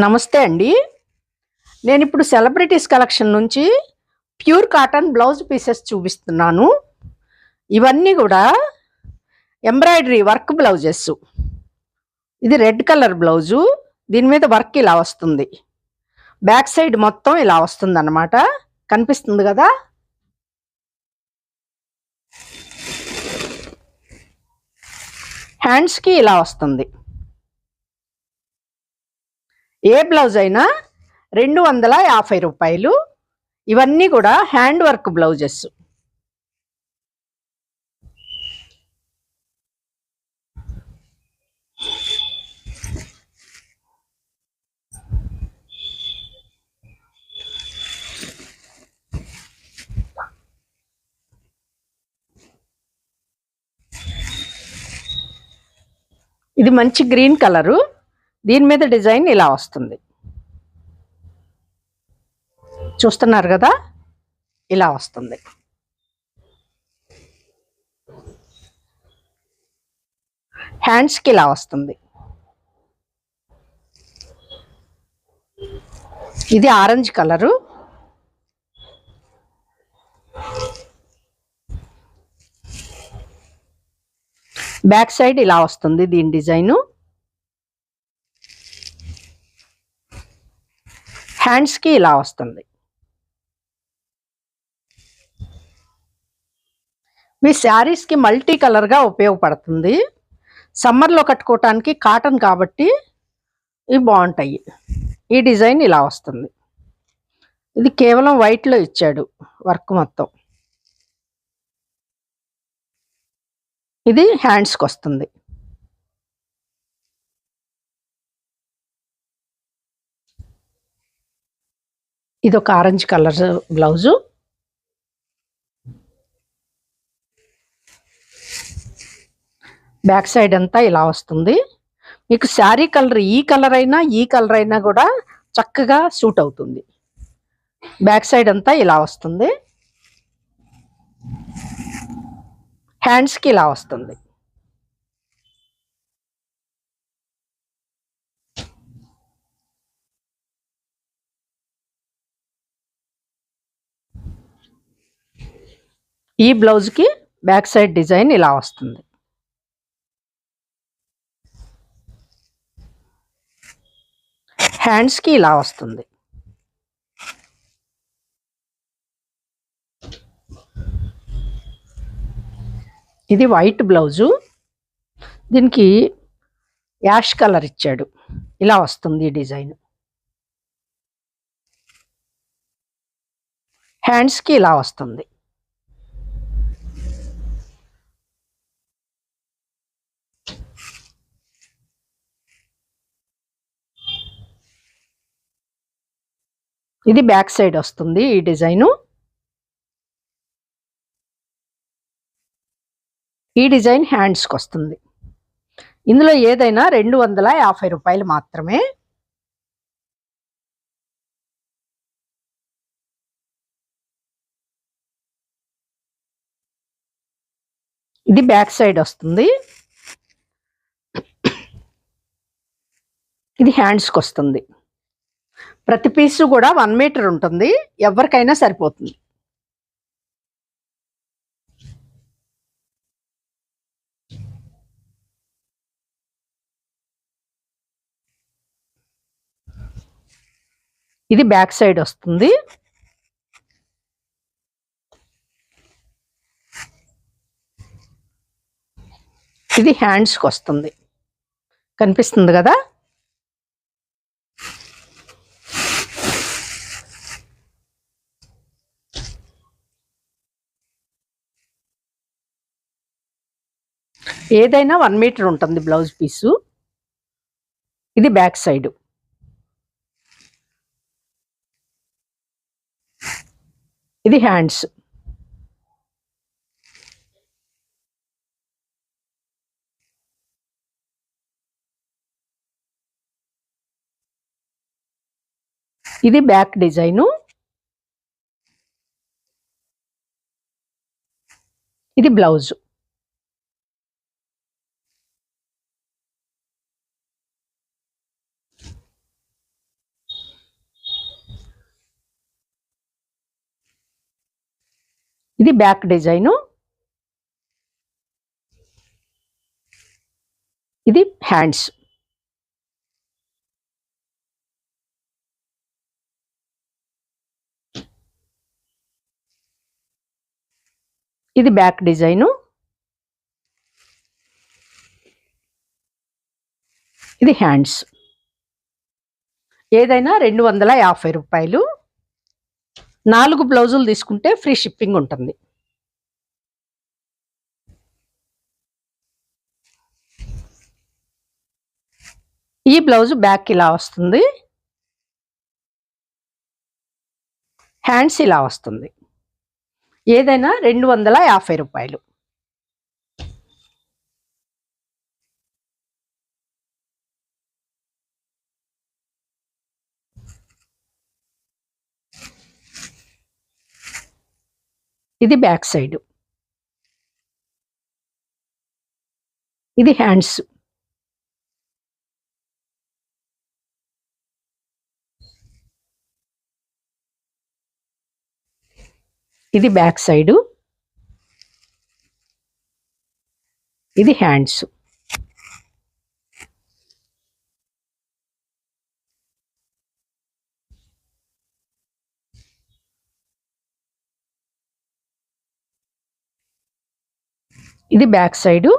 నమస్తే అండి. నేను ఇప్పుడు సెలబ్రిటీస్ కలెక్షన్ నుంచి ప్యూర్ కాటన్ బ్లౌజ్ పీసెస్ చూపిస్తున్నాను. ఇవన్నీ కూడా ఎంబ్రాయిడరీ వర్క్ బ్లౌజెస్. ఇది రెడ్ కలర్ బ్లౌజు. దీని మీద వర్క్ ఇలా వస్తుంది. బ్యాక్ సైడ్ మొత్తం ఇలా వస్తుందన్నమాట. కనిపిస్తుంది కదా? హ్యాండ్స్కి ఇలా వస్తుంది. ఏ బ్లౌజ్ అయినా రెండు వందల యాభై రూపాయలు. ఇవన్నీ కూడా హ్యాండ్ వర్క్ బ్లౌజెస్. ఇది మంచి గ్రీన్ కలరు. దీని మీద డిజైన్ ఇలా వస్తుంది. చూస్తున్నారు కదా? ఇలా వస్తుంది. హ్యాండ్స్కి ఇలా వస్తుంది. ఇది ఆరెంజ్ కలరు. బ్యాక్ సైడ్ ఇలా వస్తుంది దీని డిజైను. హ్యాండ్స్కి ఇలా వస్తుంది. మీ శారీస్కి మల్టీ కలర్గా ఉపయోగపడుతుంది. సమ్మర్లో కట్టుకోవటానికి కాటన్ కాబట్టి ఇవి బాగుంటాయి. ఈ డిజైన్ ఇలా వస్తుంది. ఇది కేవలం వైట్లో ఇచ్చాడు వర్క్ మొత్తం. ఇది హ్యాండ్స్కి వస్తుంది. ఇది ఒక orange colour blouse. Back side అంతా ఇలా వస్తుంది. మీకు శారీ కలర్ ఈ కలర్ అయినా ఈ కలర్ అయినా కూడా చక్కగా సూట్ అవుతుంది. బ్యాక్ సైడ్ అంతా ఇలా వస్తుంది. హ్యాండ్స్కి ఇలా వస్తుంది. ఈ బ్లౌజ్కి బ్యాక్ సైడ్ డిజైన్ ఇలా వస్తుంది. హ్యాండ్స్కి ఇలా వస్తుంది. ఇది వైట్ బ్లౌజు. దీనికి యాష్ కలర్ ఇచ్చాడు. ఇలా వస్తుంది ఈ డిజైన్. హ్యాండ్స్కి ఇలా వస్తుంది. ఇది బ్యాక్ సైడ్ వస్తుంది ఈ డిజైను. ఈ డిజైన్ హ్యాండ్స్కి వస్తుంది. ఇందులో ఏదైనా రెండు వందల యాభై రూపాయలు మాత్రమే. ఇది బ్యాక్ సైడ్ వస్తుంది. ఇది హ్యాండ్స్కి వస్తుంది. ప్రతి పీసు కూడా వన్ మీటర్ ఉంటుంది. ఎవరికైనా సరిపోతుంది. ఇది బ్యాక్ సైడ్ వస్తుంది. ఇది హ్యాండ్స్కి వస్తుంది. కనిపిస్తుంది కదా? ఏదైనా వన్ మీటర్ ఉంటుంది బ్లౌజ్ పీసు ఇది బ్యాక్ సైడ్ ఇది హ్యాండ్స్ ఇది బ్యాక్ డిజైను ఇది బ్లౌజు ఇది బ్యాక్ డిజైను. ఇది హ్యాండ్స్. ఇది బ్యాక్ డిజైను. ఇది హ్యాండ్స్. ఏదైనా రెండు వందల యాభై రూపాయలు. నాలుగు బ్లౌజులు తీసుకుంటే ఫ్రీ షిప్పింగ్ ఉంటుంది. ఈ బ్లౌజ్ బ్యాక్ ఇలా వస్తుంది. హ్యాండ్స్ ఇలా వస్తుంది. ఏదైనా రెండు వందల యాభై రూపాయలు. ఇది బ్యాక్ సైడ్. ఇది హ్యాండ్స్. ఇది బ్యాక్ సైడు. ఇది హ్యాండ్స్. ఇది బ్యాక్ సైడు.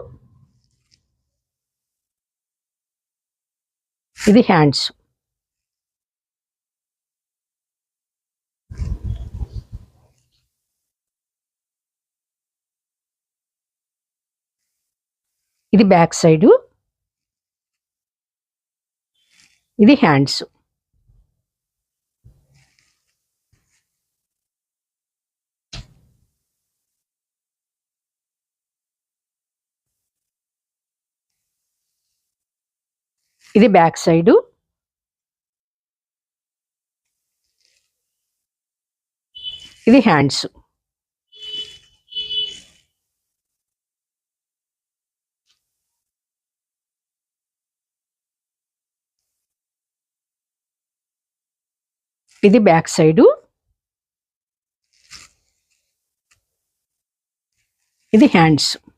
ఇది హ్యాండ్స్. ఇది బ్యాక్ సైడు. ఇది హ్యాండ్స్. ఇది బ్యాక్ సైడు. ఇది హ్యాండ్స్. ఇది బ్యాక్ సైడు. ఇది హ్యాండ్స్.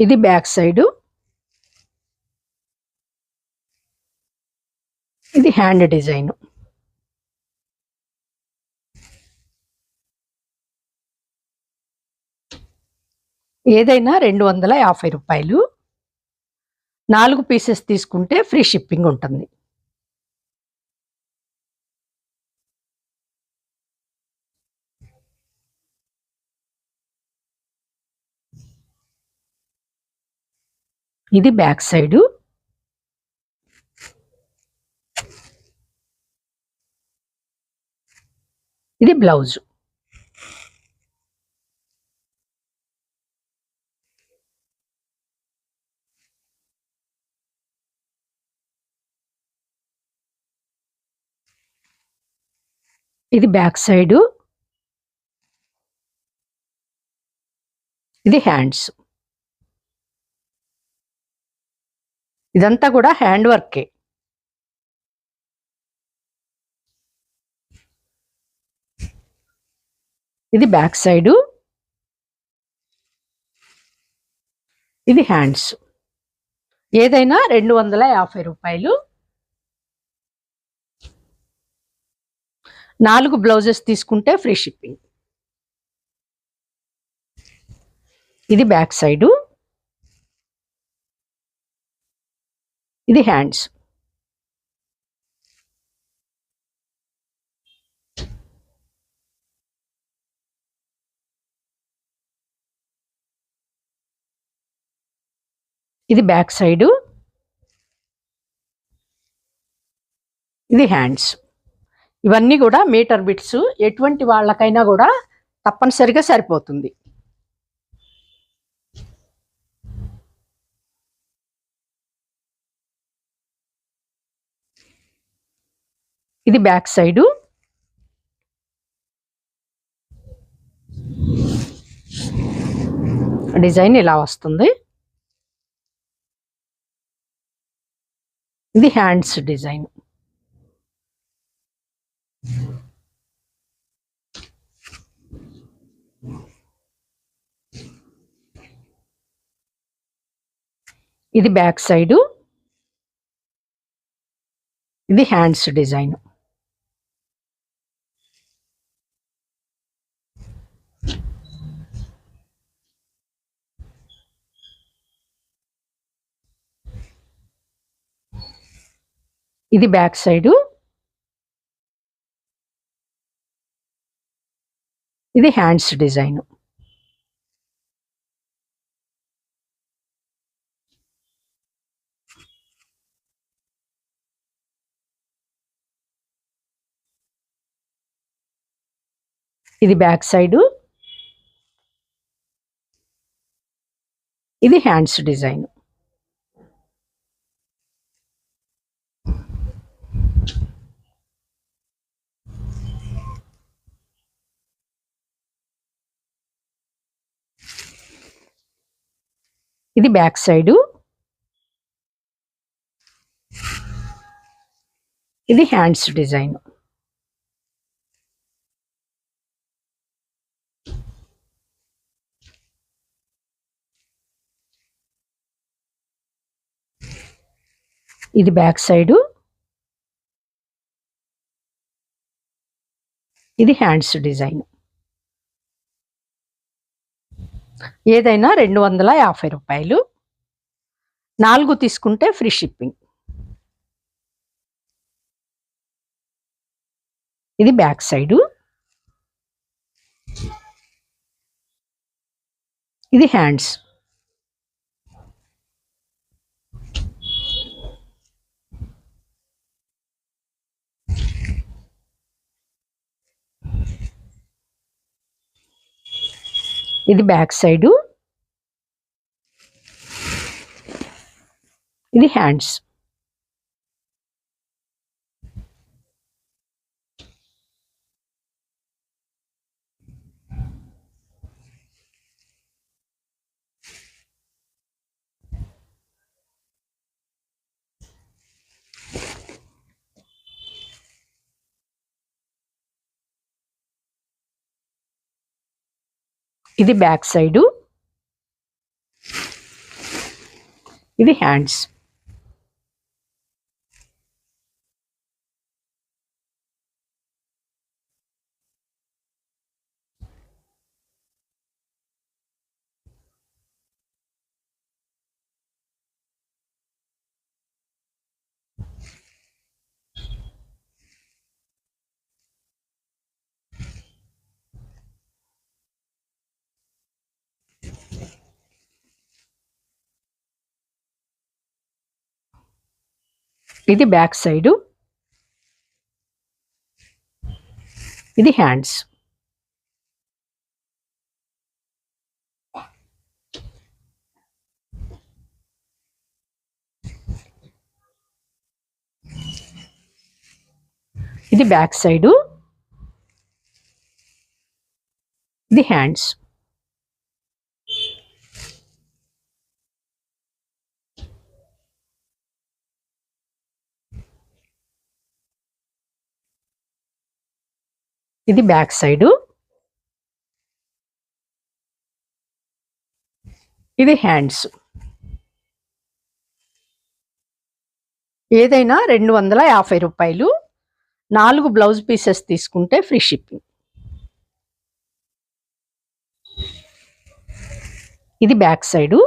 ఇది బ్యాక్ సైడు. ఇది హ్యాండ్ డిజైన్. ఏదైనా రెండు వందల యాభై రూపాయలు. నాలుగు పీసెస్ తీసుకుంటే ఫ్రీ షిప్పింగ్ ఉంటుంది. ఇది బ్యాక్ సైడు. ఇది బ్లౌజ్. ఇది బ్యాక్ సైడు. ఇది హ్యాండ్స్. ఇదంతా కూడా హ్యాండ్ వర్కే. ఇది బ్యాక్ సైడు. ఇది హ్యాండ్స్. ఏదైనా రెండు వందల యాభై రూపాయలు. నాలుగు బ్లౌజెస్ తీసుకుంటే ఫ్రీ షిప్పింగ్. ఇది బ్యాక్ సైడు. ఇది హ్యాండ్స్. ఇది బ్యాక్ సైడు. ఇది హ్యాండ్స్. ఇవన్నీ కూడా మీటర్ బిట్స్. ఎటువంటి వాళ్ళకైనా కూడా తప్పనిసరిగా సరిపోతుంది. ఇది బ్యాక్ సైడు. డిజైన్ ఇలా వస్తుంది. ఇది హ్యాండ్స్ డిజైన్. ఇది బ్యాక్ సైడు. ఇది హ్యాండ్స్ డిజైన్. ఇది బ్యాక్ సైడు. ఇది హ్యాండ్స్ డిజైన్. ఇది బ్యాక్ సైడు. ఇది హ్యాండ్స్ డిజైన్. ఇది బ్యాక్ సైడు. ఇది హ్యాండ్స్ డిజైన్. ఇది బ్యాక్ సైడు. ఇది హ్యాండ్స్ డిజైన్. ఏదైనా రెండు వందల యాభై రూపాయలు. నాలుగు తీసుకుంటే ఫ్రీ షిప్పింగ్. ఇది బ్యాక్ సైడు. ఇది హ్యాండ్స్. ఇది బ్యాక్ సైడు. ఇది హ్యాండ్స్. ఇది బ్యాక్ సైడు. ఇది హ్యాండ్స్. ఇది బ్యాక్ సైడు. ఇది హ్యాండ్స్. ఇది బ్యాక్ సైడు. ఇది హ్యాండ్స్. ఇది బ్యాక్ సైడు. ఇది హ్యాండ్స్. ఏదైనా రెండు వందల యాభై రూపాయలు నాలుగు బ్లౌజ్ పీసెస్ తీసుకుంటే ఫ్రీ షిప్పింగ్. ఇది బ్యాక్ సైడు.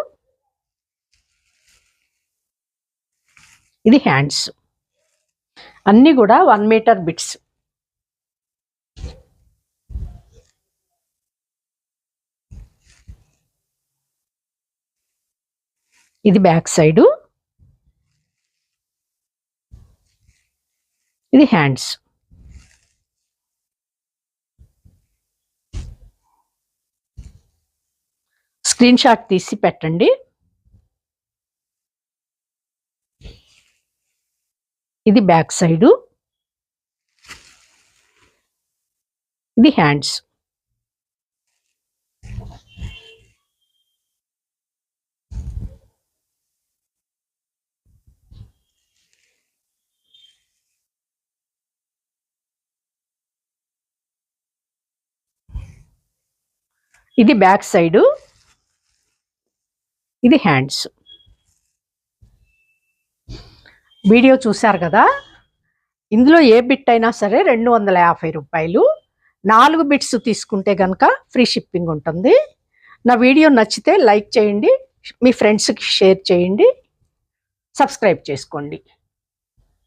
ఇది హ్యాండ్స్. అన్నీ కూడా వన్ మీటర్ బిట్స్. ఇది బ్యాక్ సైడు. ఇది హ్యాండ్స్. స్క్రీన్ షాట్ తీసి పెట్టండి. ఇది బ్యాక్ సైడు. ఇది హ్యాండ్స్. ఇది బ్యాక్ సైడు. ఇది హ్యాండ్స్. వీడియో చూశారు కదా? ఇందులో ఏ బిట్ అయినా సరే రెండు వందల యాభై రూపాయలు. నాలుగు బిట్స్ తీసుకుంటే కనుక ఫ్రీ షిప్పింగ్ ఉంటుంది. నా వీడియో నచ్చితే లైక్ చేయండి. మీ ఫ్రెండ్స్కి షేర్ చేయండి. సబ్స్క్రైబ్ చేసుకోండి.